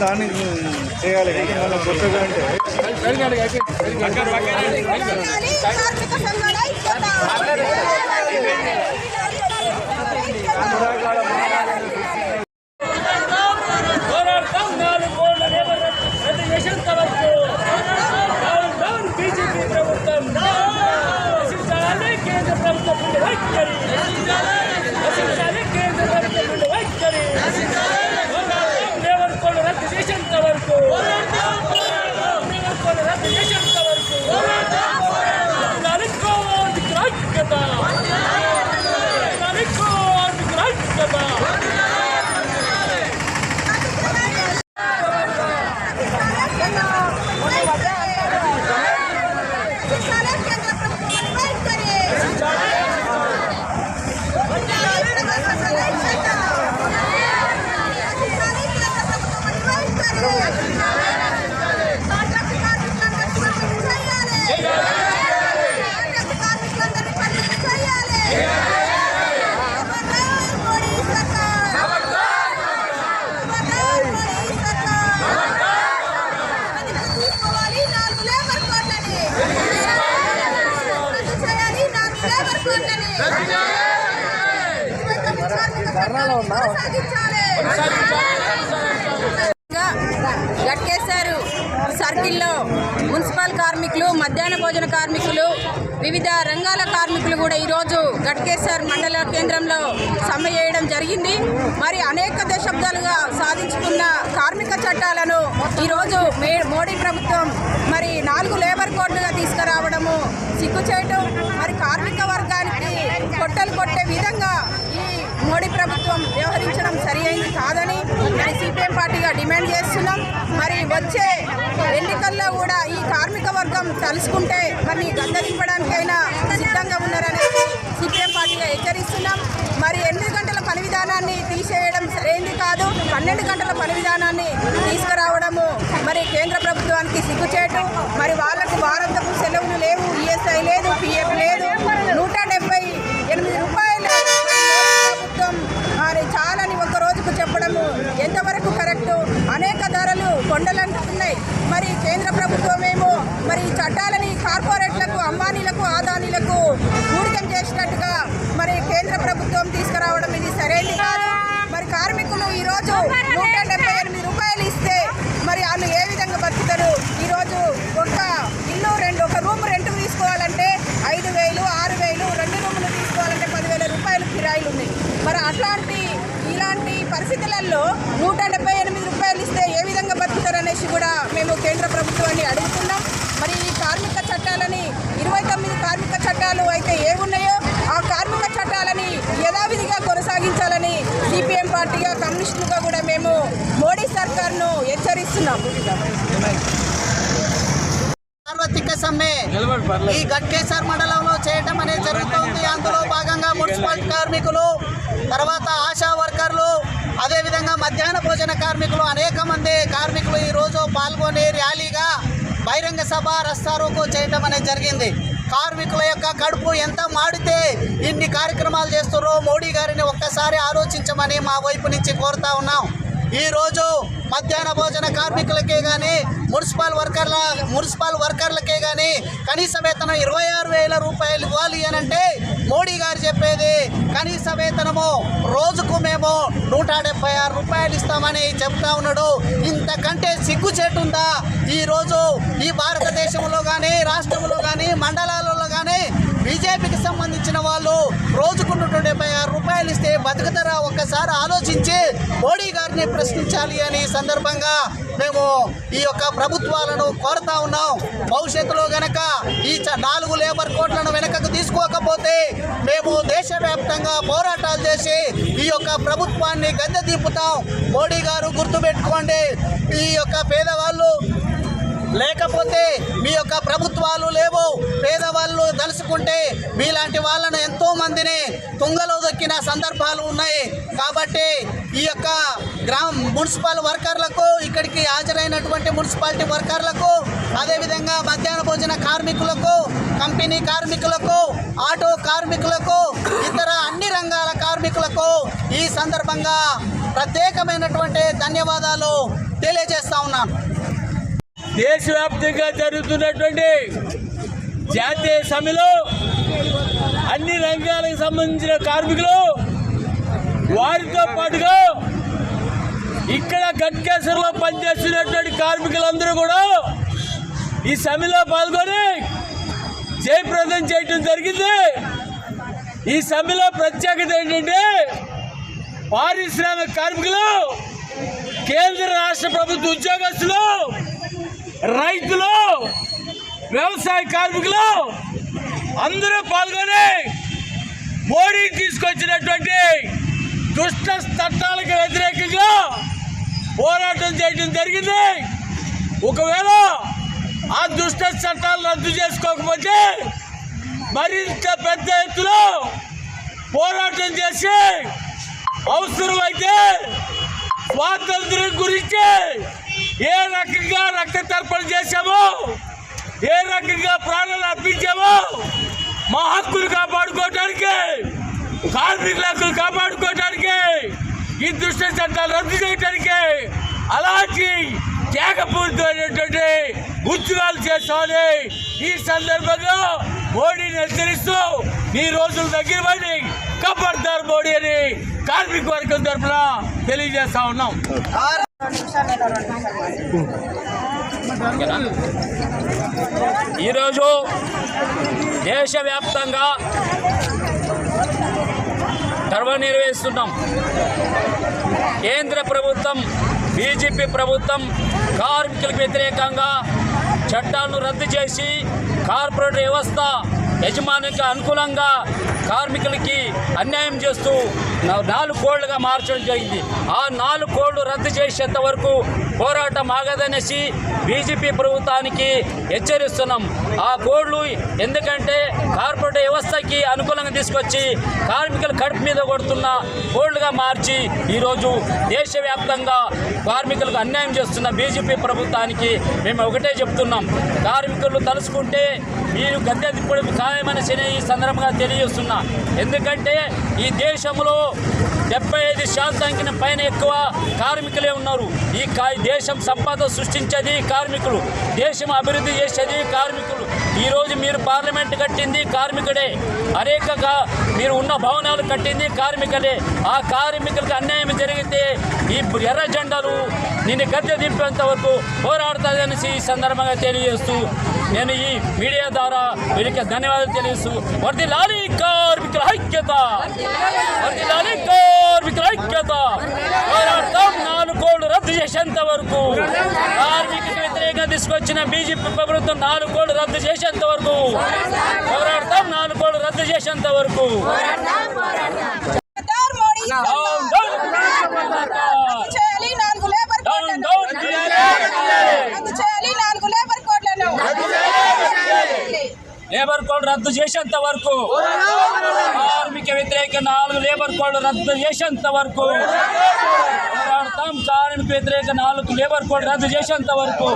దాన్ని చేయాలి కొత్తగా అంటే కార్మిక సంఘాల ఐక్యత. పోరాడతాం నాలుగు కోట్ల లేబర్ రద్దు చేసేంత వరకు డౌన్ డౌన్ బీజేపీ ప్రభుత్వం నశించాలి కేంద్ర ప్రభుత్వం నుండి వైఖరి నశించాలి కేంద్ర ప్రభుత్వం నుండి వైఖరి పోరాడతాం లేబర్ కోడ్ రద్దు చేసేంత వరకు లేబర్ కోడ్ రద్దు చేసేంత వరకు ఉండాలి కార్మికుల ఐక్యత ఉండాలి కార్మికుల ఐక్యత శిక్షాలే కేంద్ర ప్రభుత్వం వైఖరి. ఉండాలి, కార్మిక సంఘాల ఐక్యత. శిక్షాలే కేంద్ర ప్రభుత్వం వైఖరి. కాంట్రాక్ట్ కార్మికులందరికీ పనులు చేయాలి. కాంట్రాక్ట్ కార్మికులందరికీ పనులు చేయాలి. ఖబర్దార్ మోడీ సర్కార్. ఖబర్దార్ మోడీ సర్కార్. వెనక్కి తీసుకోవాలి నాలుగు లేబర్ కోడ్లని. రద్దు చేయాలి నాలుగు లేబర్ కోడ్లని. ఇరవై తొమ్మిది కార్మిక చట్టాలను సర్కిల్లో మున్సిపల్ కార్మికులు మధ్యాహ్న భోజన కార్మికులు వివిధ రంగాల కార్మికులు కూడా ఈరోజు గట్కేశ్వర్ మండల కేంద్రంలో సమ్మె చేయడం జరిగింది. మరి అనేక దశాబ్దాలుగా సాధించుకున్న కార్మిక చట్టాలను ఈరోజు మే మోడీ ప్రభుత్వం మరి నాలుగు లేబర్ కోడ్లుగా తీసుకురావడము సిగ్గుచేటు. మరి కార్మిక వర్గానికి కొట్టలు కొట్టే విధంగా ఈ మోడీ ప్రభుత్వం వ్యవహరించడం సరి అయింది కాదని మరి సిపిఎం పార్టీగా డిమాండ్ చేస్తున్నాం. మరి వచ్చే ఎన్నికల్లో కూడా ఈ కార్మిక వర్గం తలుసుకుంటే మరి గద్దరింపడానికైనా సిద్ధంగా ఉన్నారనేది సిపిఎం పార్టీగా హెచ్చరిస్తున్నాం. మరి ఎనిమిది గంటల పని విధానాన్ని తీసేయడం సరైంది కాదు. పన్నెండు గంటల పని విధానాన్ని తీసుకురావడము మరి కేంద్ర ప్రభుత్వానికి సిగ్గుచేటు. మరి వాళ్ళకు వారంతపు సెలవులు లేవు. ఈఎస్ఐ లేదు పిఎఫ్ లేదు నూట డెబ్బై ఎనిమిది రూపాయలు ప్రభుత్వం మరి చాలని ఒక రోజుకు చెప్పడము ఎంతవరకు కరెక్టు అనేక ధరలు కొండలంటున్నాయి మరి కేంద్ర ప్రభుత్వమేమో మరి ఈ చట్టాలని కార్పొరేట్లకు అంబానీలకు ఆదానీలకు ఊడికం చేసినట్టుగా మరి కేంద్ర ప్రభుత్వం తీసుకురావడం ఇది సరైనది కాదు మరి కార్మికులు ఈరోజు నూట డెబ్బై ఎనిమిది రూపాయలు ఇస్తే మరి వాళ్ళు ఏ విధంగా బతుకుతారు ఈరోజు ఒక ఇల్లు రెండు ఒక రూమ్ రెంట్ తీసుకోవాలంటే ఐదు వేలు ఆరు వేలు రెండు రూములు తీసుకోవాలంటే పదివేల రూపాయలు కిరాయిలు ఉన్నాయి మరి అట్లాంటి ఇలాంటి పరిస్థితులలో నూట డెబ్బై ఎనిమిది రూపాయలు ఇస్తే ఏ విధంగా బతుకుతారు అనేసి కూడా మేము కేంద్ర ప్రభుత్వాన్ని అడుగుతున్నాం. మరి ఈ కార్మిక చట్టాలని ఇరవై తొమ్మిది కార్మిక చట్టాలు అయితే ఏమున్నాయో ఆ కార్మిక చట్టాలని యథావిధిగా కొనసాగించాలని సిపిఎం పార్టీగా కమ్యూనిస్టులుగా కూడా మేము మోడీ సర్కార్ను హెచ్చరిస్తున్నాం. సమ్మె ఈ గట్కేసర్ మండలంలో చేయటం అనేది జరుగుతుంది. అందులో భాగంగా మున్సిపల్ కార్మికులు తర్వాత ఆశా వర్కర్లు అదేవిధంగా మధ్యాహ్న భోజన కార్మికులు అనేక మంది కార్మికులు ఈరోజు పాల్గొని ర్యాలీగా బహిరంగ సభ రస్తారోకో చేయటం అనేది జరిగింది. కార్మికుల యొక్క కడుపు ఎంత మాడితే ఇన్ని కార్యక్రమాలు చేస్తున్నారో మోడీ గారిని ఒక్కసారి ఆలోచించమని మా వైపు నుంచి కోరుతా ఉన్నాం. ఈరోజు మధ్యాహ్న భోజన కార్మికులకే కానీ మున్సిపల్ వర్కర్ల మున్సిపల్ కనీస వేతనం ఇరవై ఆరు వేల రూపాయలు ఇవ్వాలి అని అంటే మోడీ గారు చెప్పేది కనీస వేతనము రోజుకు మేము నూట డెబ్బై ఆరు రూపాయలు ఇస్తామని చెప్తా ఉన్నాడు. ఇంతకంటే సిగ్గుచేటుందా ఈరోజు ఈ భారతదేశంలో కానీ రాష్ట్రంలో కానీ మండలాలలో కానీ బీజేపీకి సంబంధించిన వాళ్ళు రోజుకు రూపాయలు ఇస్తే బతుకుతారా? ఒక్కసారి ఆలోచించి మోడీ గారిని ప్రశ్నించాలి అని సందర్భంగా మేము ఈ యొక్క ప్రభుత్వాలను కోరుతా ఉన్నాం. భవిష్యత్తులో గనక ఈ చ- నాలుగు లేబర్ కోట్లను వెనకకు తీసుకోకపోతే మేము దేశవ్యాప్తంగా పోరాటాలు చేసి ఈ యొక్క ప్రభుత్వాన్ని గద్దె దింపుతాం. మోడీ గారు గుర్తుపెట్టుకోండి ఈ యొక్క పేదవాళ్ళు లేకపోతే మీ యొక్క ప్రభుత్వాలు లేవు. పేదవాళ్ళు తలుసుకుంటే మీలాంటి వాళ్ళను ఎంతో మందిని తుంగలో దొక్కిన సందర్భాలు ఉన్నాయి. కాబట్టి ఈ యొక్క గ్రామ మున్సిపల్ వర్కర్లకు ఇక్కడికి హాజరైనటువంటి మున్సిపాలిటీ వర్కర్లకు అదేవిధంగా మధ్యాహ్న భోజన కార్మికులకు కంపెనీ కార్మికులకు ఆటో కార్మికులకు ఇతర అన్ని రంగాల కార్మికులకు ఈ సందర్భంగా ప్రత్యేకమైనటువంటి ధన్యవాదాలు తెలియజేస్తా ఉన్నాను. దేశవ్యాప్తంగా జరుగుతున్నటువంటి జాతీయ సమ్మెలో అన్ని రంగాలకు సంబంధించిన కార్మికులు వారితో పాటుగా ఇక్కడ గట్కేశ్వరంలో పనిచేస్తున్నటువంటి కార్మికులందరూ కూడా ఈ సమ్మెలో పాల్గొని జయప్రదం చేయటం జరిగింది. ఈ సమ్మెలో ప్రత్యేకత ఏంటంటే పారిశ్రామిక కార్మికులు కేంద్ర రాష్ట్ర ప్రభుత్వ ఉద్యోగస్తులు రైతులు వ్యవసాయ కార్మికులు అందరూ పాల్గొని మోడీ తీసుకొచ్చినటువంటి దుష్ట చట్టాలకు వ్యతిరేకంగా పోరాటం చేయడం జరిగింది. ఒకవేళ ఆ దుష్ట చట్టాలు రద్దు చేసుకోకపోతే మరింత పెద్ద ఎత్తులో పోరాటం చేసి అవసరమైతే స్వాతంత్ర్యం గురించి ఏ రకంగా రక్త తర్పణ చేశామో ఏ రకంగా ప్రాణాలు అర్పించామో మా హక్కులు కాపాడుకోవడానికి కార్మికుల హక్కులు కాపాడుకోవడానికి ఈ దుష్ట చట్టాలు రద్దు చేయడానికి అలాంటి త్యాగపూరితమైనటువంటి ఉద్యోగాలు చేస్తామని ఈ సందర్భంగా మోడీని హెచ్చరిస్తూ ఈ రోజులు దగ్గర పడి కబర్దార్ మోడీ అని కార్మిక వర్గం తరఫున తెలియజేస్తా ఉన్నాం. ఈరోజు దేశవ్యాప్తంగా ధర్మ నిర్వహిస్తున్నాం. కేంద్ర ప్రభుత్వం బీజేపీ ప్రభుత్వం కార్మికులకు వ్యతిరేకంగా చట్టాలను రద్దు చేసి కార్పొరేట్ వ్యవస్థ యజమానికి అనుకూలంగా కార్మికులకి అన్యాయం చేస్తూ నాలుగు కోళ్ళుగా మార్చడం జరిగింది. ఆ నాలుగు కోళ్ళు రద్దు చేసేంత వరకు పోరాటం ఆగదనేసి బీజేపీ ప్రభుత్వానికి హెచ్చరిస్తున్నాం. ఆ కోళ్ళు ఎందుకంటే కార్పొరేట్ వ్యవస్థకి అనుకూలంగా తీసుకొచ్చి కార్మికుల కడుపు మీద కొడుతున్న కోళ్ళుగా మార్చి ఈరోజు దేశవ్యాప్తంగా కార్మికులకు అన్యాయం చేస్తున్న బీజేపీ ప్రభుత్వానికి మేము ఒకటే చెప్తున్నాం. కార్మికులు తలుసుకుంటే మీరు గద్దె దిప్పుడు ఖాయమని ఈ సందర్భంగా తెలియజేస్తున్నా. ఎందుకంటే ఈ దేశంలో డెబ్బై ఐదు శాతానికి పైన ఎక్కువ కార్మికులే ఉన్నారు. ఈ దేశం సంపద సృష్టించేది కార్మికులు. దేశం అభివృద్ధి చేసేది కార్మికులు. ఈరోజు మీరు పార్లమెంట్ కట్టింది కార్మికుడే. అనేకగా మీరు ఉన్న భవనాలు కట్టింది కార్మికులే. ఆ కార్మికులకు అన్యాయం జరిగితే ఈ ఎర్ర జెండాలు నిన్ను గద్దె దింపేంత వరకు పోరాడుతుందనేసి ఈ సందర్భంగా తెలియజేస్తూ నేను ఈ మీడియా ద్వారా వీరికి ధన్యవాదాలు తెలియజేస్తూ వర్దిలాలి కార్మికుల ఐక్యత! వర్దిలాలి కార్మికుల ఐక్యత పోరాడతాం నాలుగు కోళ్ళు రద్దు చేసేంత వరకు కార్మికులకు వ్యతిరేకంగా తీసుకొచ్చిన బీజేపీ ప్రభుత్వం నాలుగు కోళ్ళు రద్దు చేసేంత వరకు పోరాడతాం నాలుగు కోళ్ళు రద్దు చేసేంత వరకు డౌన్ కోడ్లను డౌన్ రద్దు చేయాలి నాలుగు లేబర్ కోడ్లను లేబర్ కోడ్ రద్దు చేసేంత వరకు. కార్మిక వ్యతిరేక నాలుగు లేబర్ కోడ్ రద్దు చేసేంత వరకు. పోరాడతాం కార్మిక వ్యతిరేక నాలుగు లేబర్ కోడ్ రద్దు చేసేంత వరకు.